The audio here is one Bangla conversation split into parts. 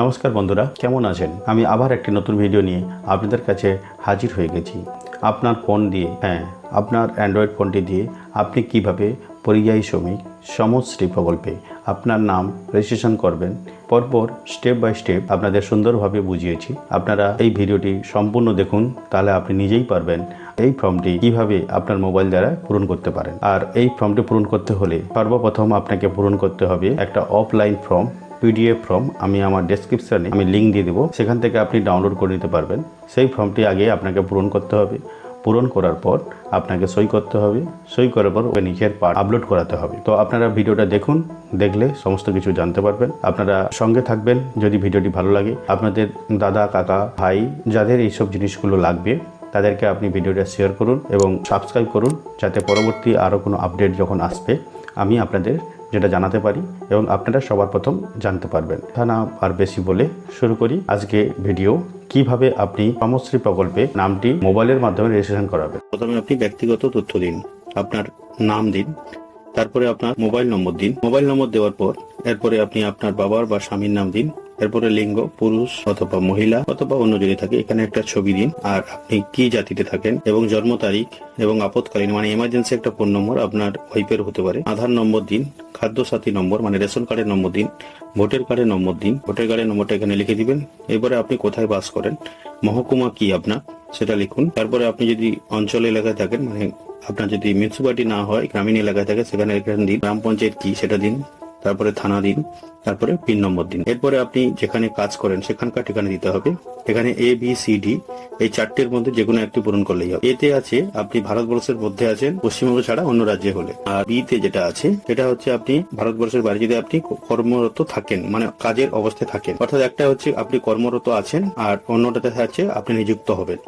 নমস্কার বন্ধুরা, কেমন আছেন? আমি আবার একটি নতুন ভিডিও নিয়ে আপনাদের কাছে হাজির হয়ে গেছি। আপনার ফোন দিয়ে হ্যাঁ আপনার অ্যান্ড্রয়েড ফোনটি দিয়ে আপনি কীভাবে পরিযায়ী শ্রমিক সমশ্রী প্রকল্পে আপনার নাম রেজিস্ট্রেশন করবেন, পরপর স্টেপ বাই স্টেপ আপনাদের সুন্দরভাবে বুঝিয়েছি। আপনারা এই ভিডিওটি সম্পূর্ণ দেখুন, তাহলে আপনি নিজেই পারবেন এই ফর্মটি কীভাবে আপনার মোবাইল দ্বারা পূরণ করতে পারেন। আর এই ফর্মটি পূরণ করতে হলে সর্বপ্রথম আপনাকে পূরণ করতে হবে একটা অফলাইন ফর্ম পিডিএফ ফর্ম আমি আমার ডেসক্রিপশনে আমি লিঙ্ক দিয়ে দেবো। সেখান থেকে আপনি ডাউনলোড করে নিতে পারবেন। সেই ফর্মটি আগে আপনাকে পূরণ করতে হবে। পূরণ করার পর আপনাকে সই করতে হবে। সই করার পর ওই নিচের পার্ট আপলোড করাতে হবে। তো আপনারা ভিডিওটা দেখুন, দেখলে সমস্ত কিছু জানতে পারবেন। আপনারা সঙ্গে থাকবেন যদি ভিডিওটি ভালো লাগে। আপনাদের দাদা, কাকা, ভাই যাদের এইসব জিনিসগুলো লাগবে, তাদেরকে আপনি ভিডিওটা শেয়ার করুন এবং সাবস্ক্রাইব করুন, যাতে পরবর্তী আরও কোনো আপডেট যখন আসবে, আমি আপনাদের যেটা জানাতে পারি এবং আপনারা সবার প্রথম জানতে পারবেন। তা না আর বেশি বলে শুরু করি। আজকে ভিডিও কীভাবে আপনি কর্মশ্রী প্রকল্পে নামটি মোবাইলের মাধ্যমে রেজিস্ট্রেশন করাবেন। প্রথমে আপনি ব্যক্তিগত তথ্য দিন, আপনার নাম দিন, তারপরে আপনার মোবাইল নম্বর দিন। মোবাইল নম্বর দেওয়ার পর, এরপরে আপনি আপনার বাবার বা স্বামীর নাম দিন। এরপরে লিঙ্গ, পুরুষ অথবা মহিলা অথবা অন্য যদি থাকে, এখানে একটা ছবি দিন। আর আপনি কি জাতিতে থাকেন এবং জন্ম তারিখ এবং আপতকালীন মানে এমার্জেন্সি একটা ফোন নম্বর আপনার ওয়াইফের হতে পারে। আধার নম্বর দিন, খাদ্য সাথী নম্বর মানে রেশন কার্ডের নম্বর দিন, ভোটার কার্ডের নম্বর দিন। ভোটার কার্ডের নম্বরটা এখানে লিখে দিবেন। এবারে আপনি কোথায় বাস করেন, মহকুমা কি আপনার, সেটা লিখুন। তারপরে আপনি যদি অঞ্চল এলাকায় থাকেন মানে আপনার যদি মিউনিসিপালিটি না হয়, গ্রামীণ এলাকায় থাকে, সেখানে দিন। গ্রাম পঞ্চায়েত কি, সেটা দিন। তারপরে থানা দিন, তারপরে পিন নম্বর দিন। এরপরে আপনি যেখানে কাজ করেন, সেখানকার ঠিকানা দিতে হবে। এখানে এ বি সি ডি এই চারটের মধ্যে যে কোনো একটি পূরণ করলেই হবে। এতে আছে, আপনি ভারতবর্ষের মধ্যে আছেন, পশ্চিমবঙ্গ ছাড়া অন্য রাজ্যে হলে। আর বি তে যেটা আছে, সেটা হচ্ছে আপনি ভারতবর্ষের বাইরে যদি আপনি কর্মরত থাকেন মানে কাজের অবস্থায় থাকেন, অর্থাৎ একটা হচ্ছে আপনি কর্মরত আছেন, আর অন্যটাতে আছে আপনি নিযুক্ত হবেন।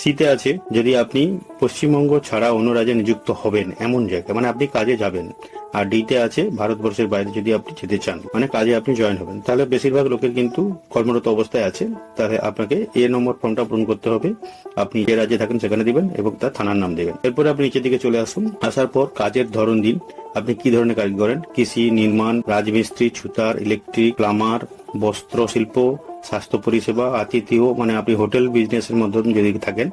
সিতে আছে, যদি আপনি পশ্চিমবঙ্গ ছাড়া অন্য রাজ্যে নিযুক্ত হবেন, এমন জায়গায় মানে আপনি কাজে যাবেন আর ডিতে আছে, ভারতবর্ষের বাইরে যদি আপনি যেতে চান মানে কাজে আপনি জয়েন হবেন। তাহলে বেশিরভাগ লোকের কিন্তু কর্মরত অবস্থায় আছে। তাহলে আপনাকে এ নম্বর ফর্মটা পূরণ করতে হবে। আপনি যে রাজ্যে থাকেন সেখানে দিবেন এবং তার থানার নাম দেবেন। এরপরে আপনি নিচের দিকে চলে আসুন। আসার পর কাজের ধরন দিন। আপনি কি ধরনের কাজ করেন? কৃষি, নির্মাণ, রাজমিস্ত্রি, ছুতার ইলেকট্রিক প্লামার বস্ত্র, শিল্প, স্বাস্থ্য পরিষেবা, আতিথ্য মানে আপনি হোটেল বিজনেসের মধ্যে যদি থাকেন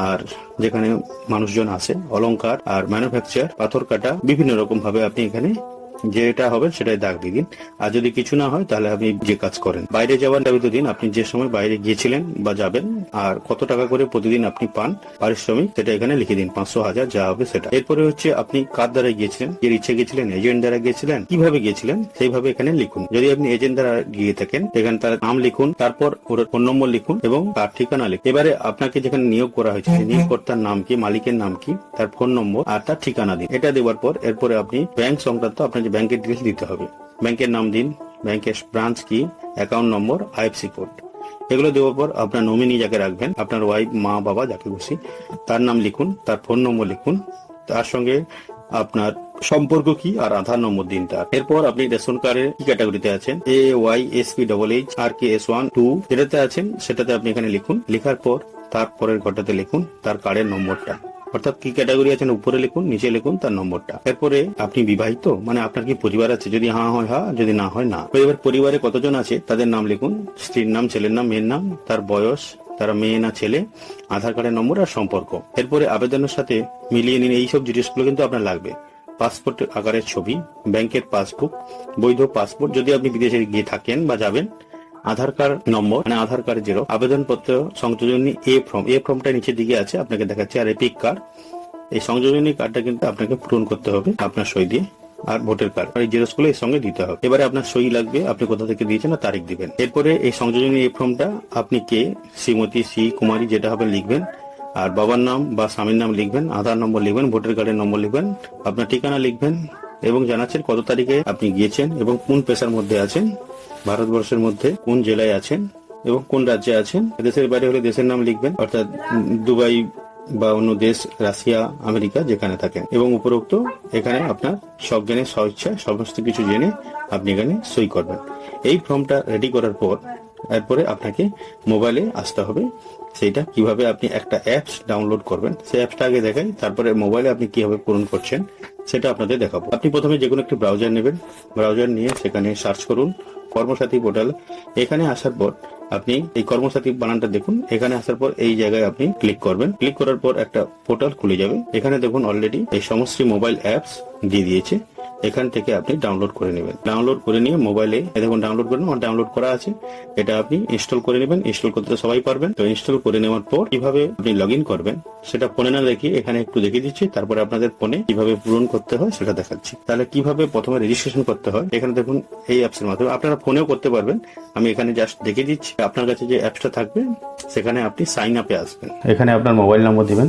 আর যেখানে মানুষজন আছে অলংকার আর ম্যানুফ্যাকচার পাথর কাটা বিভিন্ন রকম ভাবে আপনি এখানে যেটা হবে সেটাই দাগ দিয়ে দিন। আর যদি কিছু না হয় তাহলে আপনি যে কাজ করেন। বাইরে যাওয়ার দাবিত দিন আপনি যে সময় বাইরে গিয়েছিলেন বা যাবেন আর কত টাকা করে প্রতিদিন আপনি পান পারিশ্রমিক সেটা এখানে লিখে দিন পাঁচশো হাজার যা হবে সেটা। এরপরে হচ্ছে আপনি কার দ্বারা গিয়েছিলেন যে ইচ্ছে গিয়েছিলেন এজেন্ট দ্বারা গিয়েছিলেন কীভাবে গিয়েছিলেন সেইভাবে এখানে লিখুন। যদি আপনি এজেন্ট দ্বারা গিয়ে থাকেন সেখানে তার নাম লিখুন তারপর ওর ফোন নম্বর লিখুন এবং তার ঠিকানা লিখুন। এবারে আপনাকে যেখানে নিয়োগ করা হয়েছে নিয়োগকর্তার নাম কি মালিকের নাম কি তার ফোন নম্বর আর তার ঠিকানা দিন। এটা দেওয়ার পর এরপরে আপনি ব্যাংক সংক্রান্ত আপনার যে ব্যাংকের ডিটেলস দিতে হবে। ব্যাংকের নাম দিন। ব্যাংকের ব্রাঞ্চ কি? অ্যাকাউন্ট নম্বর আইএফসি কোড এগুলো দেওয়ার পর আপনার নমিনি যাকে রাখবেন, আপনার ওয়াইফ মা, বাবা যাকে খুশি, তার নাম লিখুন, তার ফোন নম্বর লিখুন, তার সঙ্গে আপনার সম্পর্ক কি আর আধার নম্বর দিন তার। এরপর আপনি রেশন কার্ডের কি ক্যাটাগরিতে আছেন? A Y S P double H R K S one two যেটাতে আছেন সেটাতে আপনি এখানে লিখুন। লেখার পর তারপরের ঘরটাতে লিখুন তার কার্ডের নম্বরটা। অর্থাৎ কি ক্যাটাগরি আছেন? উপরে লিখুন, নিচে লিখুন তার নম্বরটা। এরপরে আপনি বিবাহিত? মানে আপনার কি পরিবার আছে? যদি হ্যাঁ হয় হ্যাঁ যদি না হয়, না। এবার পরিবারে কতজন আছে? তাদের নাম লিখুন। স্ত্রীর নাম, ছেলের নাম, মেয়ের নাম, তার বয়স, তারা মেয়ে না ছেলে, আধার কার্ডের নম্বর আর সম্পর্ক। এরপরে আবেদনের সাথে মিলিয়ে নিন এইসব জিনিসগুলো কিন্তু আপনার লাগবে। পাসপোর্ট আকারের ছবি ব্যাংকের পাসবুক বৈধ পাসপোর্ট যদি আপনি বিদেশে গিয়ে থাকেন বা যাবেন আধার কার্ড নম্বর মানে আধার কার্ড জিরো, আবেদনপত্র সংযোজনী এ ফর্ম এ ফর্মটা নিচের দিকে আছে, আপনাকে দেখাচ্ছে আর এপিক কার্ড এই সংযোজনী কার্ডটা কিন্তু আপনাকে পূরণ করতে হবে আপনার সই দিয়ে আর ভোটার কার্ড এই জেরক্সগুলো এর সঙ্গে দিতে হবে। এবারে আপনার সই লাগবে, আপনি কোথা থেকে দিয়েছেন তারিখ দিবেন। এরপরে এই সংযোজনী এই ফর্মটা আপনি কে, শ্রীমতী, শ্রী কুমারী যেটা হবে লিখবেন, আর বাবার নাম বা স্বামীর নাম লিখবেন, আধার নম্বর লিখবেন, ভোটার কার্ডের নম্বর লিখবেন, আপনার ঠিকানা লিখবেন, এবং জানাচ্ছেন কত তারিখে আপনি গিয়েছেন এবং কোন পেশার মধ্যে আছেন। ভারতবর্ষের মধ্যে কোন জেলায় আছেন এবং কোন রাজ্যে আছেন? দেশের বাইরে হলে দেশের নাম লিখবেন, অর্থাৎ দুবাই বা অন্য দেশ, রাশিয়া, আমেরিকা যেখানে থাকেন। এবং উপরোক্ত এখানে আপনার সজ্ঞানে স্বইচ্ছা সমস্ত কিছু জেনে আপনি এখানে সই করবেন। এই ফর্মটা রেডি করার পর, এরপরে আপনাকে মোবাইলে আসতে হবে। সেইটা কীভাবে আপনি একটা অ্যাপস ডাউনলোড করবেন, সেই অ্যাপসটা আগে দেখাই, তারপরে মোবাইলে আপনি কীভাবে পূরণ করছেন, সেটা আপনাদের দেখাবো। আপনি প্রথমে যে কোনো একটি ব্রাউজার নেবেন। ব্রাউজার নিয়ে সেখানে সার্চ করুন। কর্মসাথী পোর্টাল, এখানে আসার পর আপনি এই কর্মসাথী বানানটা দেখুন, এখানে আসার পর এই জায়গায় আপনি ক্লিক করবেন। ক্লিক করার পর একটা পোর্টাল খুলে যাবে। এখানে দেখুন অলরেডি এই সমস্ত মোবাইল অ্যাপস দিয়ে দিয়েছে। এখান থেকে আপনি ডাউনলোড করে নেবেন। ডাউনলোড করে নিয়ে মোবাইলে দেখুন ডাউনলোড করে আমার ডাউনলোড করা আছে। এটা আপনি ইনস্টল করে নেবেন। ইনস্টল করতে সবাই পারবেন। তো ইনস্টল করে নেওয়ার পর কীভাবে আপনি লগ করবেন, সেটা ফোনে না দেখি এখানে একটু দেখিয়ে দিচ্ছি। তারপরে আপনাদের ফোনে কীভাবে পূরণ করতে হয় সেটা দেখাচ্ছি। তাহলে কীভাবে প্রথমে রেজিস্ট্রেশন করতে হয়, এখানে দেখুন, এই অ্যাপসের মাধ্যমে আপনারা ফোনেও করতে পারবেন। আমি এখানে জাস্ট দেখিয়ে দিচ্ছি। আপনার কাছে যে অ্যাপসটা থাকবে, সেখানে আপনি সাইন আপে আসবেন। এখানে আপনার মোবাইল নম্বর দিবেন।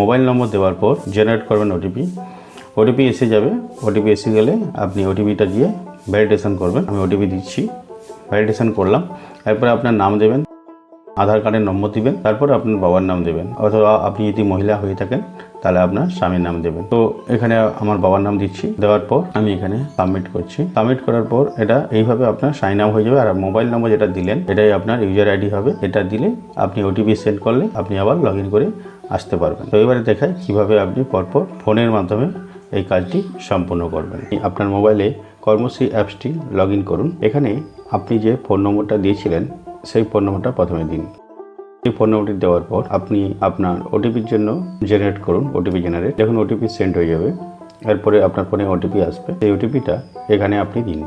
মোবাইল নম্বর দেওয়ার পর জেনারেট করবেন ওটিপি ওটিপি এসে যাবে। ওটিপি এসে গেলে আপনি ওটিপিটা দিয়ে ভ্যালিডেশন করবেন। আমি ওটিপি দিচ্ছি। ভ্যালিডেশন করলাম। এরপরে আপনার নাম দেবেন, আধার কার্ডের নম্বর দিবেন, তারপর আপনার বাবার নাম দেবেন। অথবা আপনি যদি মহিলা হয়ে থাকেন, তাহলে আপনার স্বামীর নাম দেবেন। তো এখানে আমার বাবার নাম দিচ্ছি। দেওয়ার পর আমি এখানে সাবমিট করছি। সাবমিট করার পর এটা এইভাবে আপনার সাইন আপ হয়ে যাবে। আর মোবাইল নম্বর যেটা দিলেন, এটাই আপনার ইউজার আইডি হবে। এটা দিলে আপনি ওটিপি সেন্ড করলে আপনি আবার লগ করে আসতে পারবেন। তো এবারে দেখায় কীভাবে আপনি পরপর ফোনের মাধ্যমে এই কাজটি সম্পূর্ণ করবেন। আপনার মোবাইলে কর্মশ্রী অ্যাপসটি লগ করুন। এখানে আপনি যে ফোন নম্বরটা দিয়েছিলেন, সেই ফোন নম্বরটা প্রথমে দিন। সেই ফোন নম্বরটি দেওয়ার পর আপনি আপনার ওটিপির জন্য জেনারেট করুন ওটিপি জেনারেট যখন ওটিপি সেন্ড হয়ে যাবে। এরপরে আপনার ফোনে ওটিপি আসবে। সেই ওটিপিটা এখানে আপনি দিন।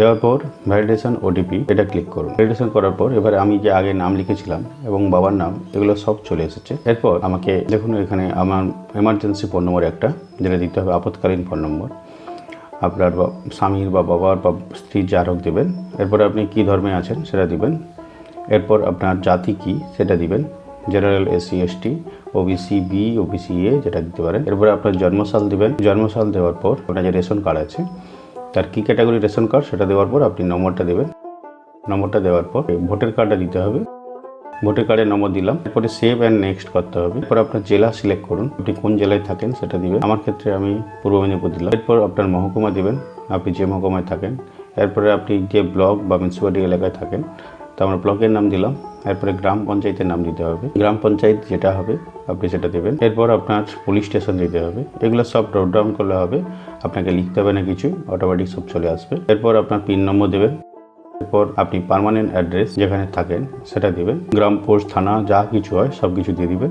দেওয়ার পর ভ্যালিডেশন ওটিপি এটা ক্লিক করুন। ভ্যালিডেশন করার পর এবারে আমি যে আগে নাম লিখেছিলাম এবং বাবার নাম, এগুলো সব চলে এসেছে। এরপর আমাকে, দেখুন এখানে আমার এমার্জেন্সি ফোন নম্বর একটা, যেটা দিতে হবে আপতকালীন ফোন নম্বর আপনার স্বামীর বা বাবার বা স্ত্রীর যার হোক দেবেন, এরপরে আপনি কী ধর্মে আছেন সেটা দিবেন। এরপর আপনার জাতি কি সেটা দিবেন। General SC ST OBC B OBC A যেটা দিতে পারেন। এরপরে আপনার জন্মসাল দিবেন। জন্মসাল দেওয়ার পর আপনার যে রেশন কার্ড আছে তার কী ক্যাটাগরি রেশন কার্ড সেটা দেওয়ার পর আপনি নম্বরটা দেবেন। নম্বরটা দেওয়ার পর ভোটার কার্ডটা দিতে হবে। ভোটার কার্ডের নম্বর দিলাম। এরপরে সেভ অ্যান্ড নেক্সট করতে হবে। এরপর আপনার জেলা সিলেক্ট করুন। আপনি কোন জেলায় থাকেন সেটা দিবেন। আমার ক্ষেত্রে আমি পূর্ব মেদিনীপুর দিলাম। এরপর আপনার মহকুমা দেবেন। আপনি যে মহকুমায় থাকেন। এরপরে আপনি যে ব্লক বা মিউনিসিপ্যালিটি এলাকায় থাকেন তো আমরা ব্লকের নাম দিলাম। এরপরে গ্রাম পঞ্চায়েতের নাম দিতে হবে। গ্রাম পঞ্চায়েত যেটা হবে, আপনি সেটা দেবেন। এরপর আপনার পুলিশ স্টেশন দিতে হবে। এগুলো সব ডাউন করলে হবে। আপনাকে লিখতে হবে না কিছু অটোমেটিক সব চলে আসবে। এরপর আপনার পিন নম্বর দেবেন। এরপর আপনি পার্মানেন্ট অ্যাড্রেস যেখানে থাকেন, সেটা দিবেন। গ্রাম পোস্ট, থানা, যা কিছু হয়, সব কিছু দিয়ে দিবেন।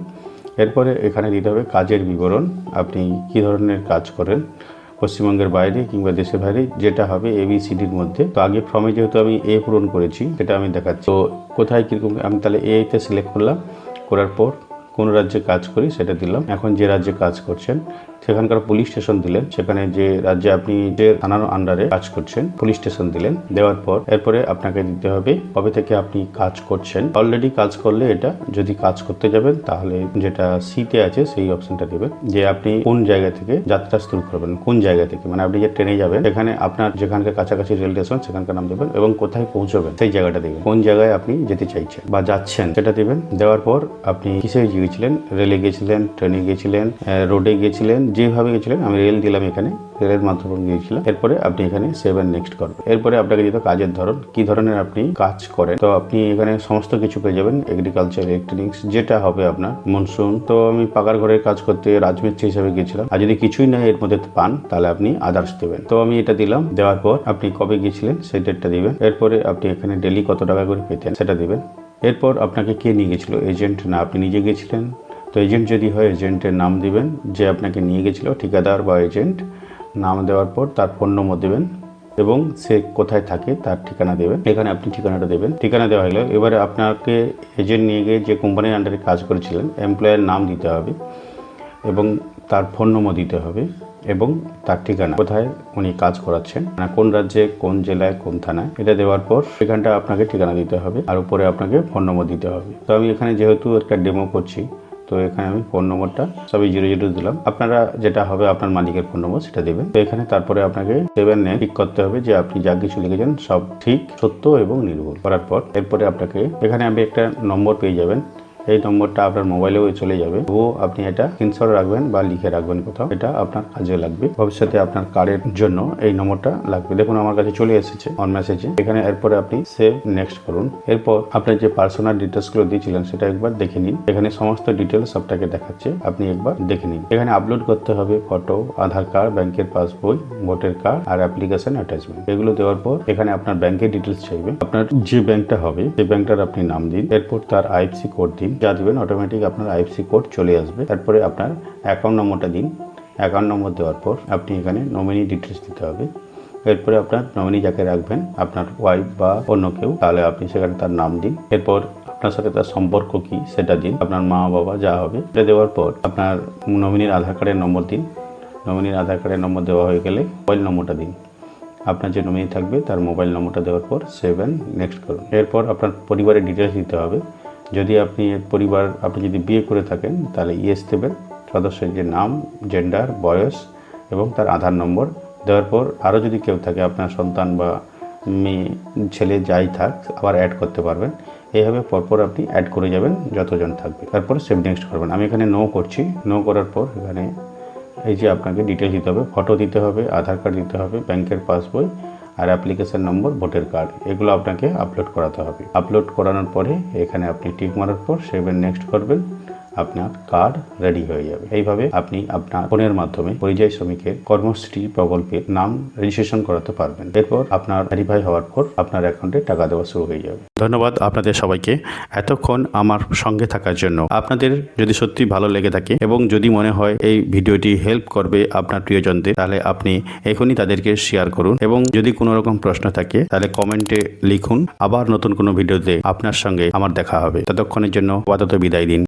এরপরে এখানে দিতে হবে কাজের বিবরণ। আপনি কী ধরনের কাজ করেন পশ্চিমবঙ্গের বাইরে কিংবা দেশের বাইরে যেটা হবে এবিসিডির মধ্যে। তো আগে ফর্মে যেহেতু আমি এ পূরণ করেছি, সেটা আমি দেখাচ্ছি। তো কোথায় কীরকম, আমি তাহলে এতে সিলেক্ট করলাম, করার পর কোন রাজ্যে কাজ করি সেটা দিলাম। এখন যে রাজ্যে কাজ করছেন, সেখানকার পুলিশ স্টেশন দিলেন। সেখানে যে রাজ্যে আপনি যে থানার আন্ডারে কাজ করছেন, পুলিশ স্টেশন দিলেন। দেওয়ার পর এরপরে আপনাকে দিতে হবে কবে থেকে আপনি কাজ করছেন। অলরেডি কাজ করলে এটা, যদি কাজ করতে যাবেন, তাহলে যেটা সিতে আছে, সেই অপশনটা দেবেন। যে আপনি কোন জায়গা থেকে যাত্রা শুরু করবেন, কোন জায়গা থেকে? মানে আপনি যে ট্রেনে যাবেন, সেখানে আপনার যেখানকার কাছাকাছি রেল স্টেশন সেখানকার নাম দেবেন এবং কোথায় পৌঁছবেন, সেই জায়গাটা দেবেন। কোন জায়গায় আপনি যেতে চাইছেন বা যাচ্ছেন, সেটা দেবেন। দেওয়ার পর আপনি কিসে গিয়েছিলেন রেলে গিয়েছিলেন ট্রেনে গিয়েছিলেন আহ, রোডে গিয়েছিলেন যেভাবে গেছিলেন আমি রেল দিলাম এখানে রেলের মাধ্যমে গিয়েছিলাম। এরপরে আপনি এখানে সেভ অ্যান্ড নেক্সট করবেন। এরপরে আপনাকে হবে কাজের ধরন কি ধরনের আপনি কাজ করেন তো আপনি এখানে সমস্ত কিছু পেয়ে যাবেন এগ্রিকালচার ইলেকট্রনিক্স যেটা হবে আপনার মনসুন তো আমি পাকার ঘরের কাজ করতে রাজমিস্ত্রি হিসেবে গিয়েছিলাম আর যদি কিছুই না এর মধ্যে পান তাহলে আপনি আদার্স দেবেন। তো আমি এটা দিলাম দেওয়ার পর আপনি কবে গিয়েছিলেন সেই ডেটটা দিবেন। এরপরে আপনি এখানে ডেলি কত টাকা করে পেতেন সেটা দিবেন। এরপর আপনাকে কে নিয়ে গেছিল? এজেন্ট? না, আপনি নিজে গেছিলেন। তো এজেন্ট যদি হয়, এজেন্টের নাম দিবেন। যে আপনাকে নিয়ে গেছিল, ঠিকাদার বা এজেন্ট, নাম দেওয়ার পর তার ফোন নম্বর দেবেন এবং সে কোথায় থাকে তার ঠিকানা দেবেন। এখানে আপনি ঠিকানাটা দেবেন। ঠিকানা দেওয়া হলো। এবারে আপনাকে এজেন্ট নিয়ে গিয়ে যে কোম্পানির আন্ডারে কাজ করেছিলেন এমপ্লয়ের নাম দিতে হবে এবং তার ফোন নম্বর দিতে হবে। এবং তার ঠিকানা। কোথায় উনি কাজ করাচ্ছেন মানে কোন রাজ্যে, কোন জেলায়, কোন থানায়, এটা দেওয়ার পর সেখানটা আপনাকে ঠিকানা দিতে হবে আর উপরে আপনাকে ফোন নম্বর দিতে হবে। তো আমি এখানে যেহেতু একটা ডেমো করছি, তো এখানে আমি ফোন নম্বরটা সবই জিরো জিরো দিলাম। আপনারা যেটা হবে আপনার মালিকের ফোন নম্বর সেটা দেবেন। তো এখানে তারপরে আপনাকে সেভেন ঠিক করতে হবে যে আপনি যা কিছু লিখেছেন সব ঠিক, সত্য এবং নির্ভুল করার পর এরপরে আপনাকে, এখানে আপনি একটা নম্বর পেয়ে যাবেন। এই নম্বরটা আপনার মোবাইলেও চলে যাবে। ও আপনি এটা স্ক্রিনশট রাখবেন বা লিখে রাখবেন কোথাও। এটা আপনার কাজে লাগবে। ভবিষ্যতে আপনার কার্ডের জন্য এই নম্বরটা লাগবে। দেখুন, আমার কাছে চলে এসেছে অন মেসেজে এখানে এরপরে আপনি সেভ নেক্সট করুন। এরপর আপনার যে পার্সোনাল ডিটেলসগুলো দিয়েছিলেন, সেটা একবার দেখে নিন। এখানে সমস্ত ডিটেলস আপনাকে দেখাচ্ছে। আপনি একবার দেখে নিন। এখানে আপলোড করতে হবে ফটো আধার কার্ড ব্যাংকের পাসবই ভোটার কার্ড আর অ্যাপ্লিকেশন অ্যাটাচমেন্ট এগুলো দেওয়ার পর এখানে আপনার ব্যাংকের ডিটেলস চাইবে। আপনার যে ব্যাংকটা হবে, সেই ব্যাংকটার আপনি নাম দিন। এরপর তার আইএফসি কোড দিন। যা দেবেন অটোমেটিক আপনার আইএফসি কোড চলে আসবে। তারপরে আপনার অ্যাকাউন্ট নম্বরটা দিন। অ্যাকাউন্ট নম্বর দেওয়ার পর আপনি এখানে নমিনি ডিটেলস দিতে হবে। এরপরে আপনার নমিনি যাকে রাখবেন, আপনার ওয়াইফ বা অন্য কেউ, তাহলে আপনি সেখানে তার নাম দিন। এরপর আপনার সাথে তার সম্পর্ক কি, সেটা দিন। আপনার মা, বাবা, যা হবে। সেটা দেওয়ার পর আপনার নমিনির আধার কার্ডের নম্বর দিন। নমিনির আধার কার্ডের নম্বর দেওয়া হয়ে গেলে মোবাইল নম্বরটা দিন। আপনার যে নমিনি থাকবে, তার মোবাইল নম্বরটা দেওয়ার পর সেভেন নেক্সট করুন। এরপর আপনার পরিবারের ডিটেলস দিতে হবে। যদি আপনি এর পরিবার, আপনি যদি বিয়ে করে থাকেন, তাহলে ইয়েস দেবেন, সদস্যের যে নাম জেন্ডার বয়স এবং তার আধার নম্বর। দেওয়ার পর আরও যদি কেউ থাকে, আপনার সন্তান বা মেয়ে, ছেলে যাই থাক, আবার অ্যাড করতে পারবেন। এইভাবে পরপর আপনি অ্যাড করে যাবেন, যতজন থাকবে। তারপর সেভ নেক্সট করবেন। আমি এখানে নো করছি। নো করার পর এখানে এই যে আপনাকে ডিটেলস দিতে হবে ফটো দিতে হবে, আধার কার্ড দিতে হবে ব্যাংকের পাসবই আর অ্যাপ্লিকেশন নম্বর ভোটার কার্ড এগুলো আপনাকে আপলোড করাতে হবে। আপলোড করানোর পরে এখানে আপনি টিক মারার পর সেভেন নেক্সট করবেন। আপনার কার্ড রেডি হয়ে যাবে। এইভাবে আপনি আপনার ফোনের মাধ্যমে পরিযায়ী শ্রমিকের কর্মশ্রী প্রকল্পের নাম রেজিস্ট্রেশন করাতে পারবেন। এরপর আপনার ভেরিফাই হওয়ার পর আপনার অ্যাকাউন্টে টাকা দেওয়া শুরু হয়ে যাবে। ধন্যবাদ আপনাদের সবাইকে। এতক্ষণ আমার সঙ্গে থাকার জন্য আপনাদের যদি সত্যি ভালো লেগে থাকে এবং যদি মনে হয় এই ভিডিওটি হেল্প করবে আপনার প্রিয়জনদের, তাহলে আপনি এখনই তাদেরকে শেয়ার করুন এবং যদি কোনো রকম প্রশ্ন থাকে, তাহলে কমেন্টে লিখুন। আবার নতুন কোনো ভিডিওতে আপনার সঙ্গে আমার দেখা হবে। ততক্ষণের জন্য আপাতত বিদায় দিন।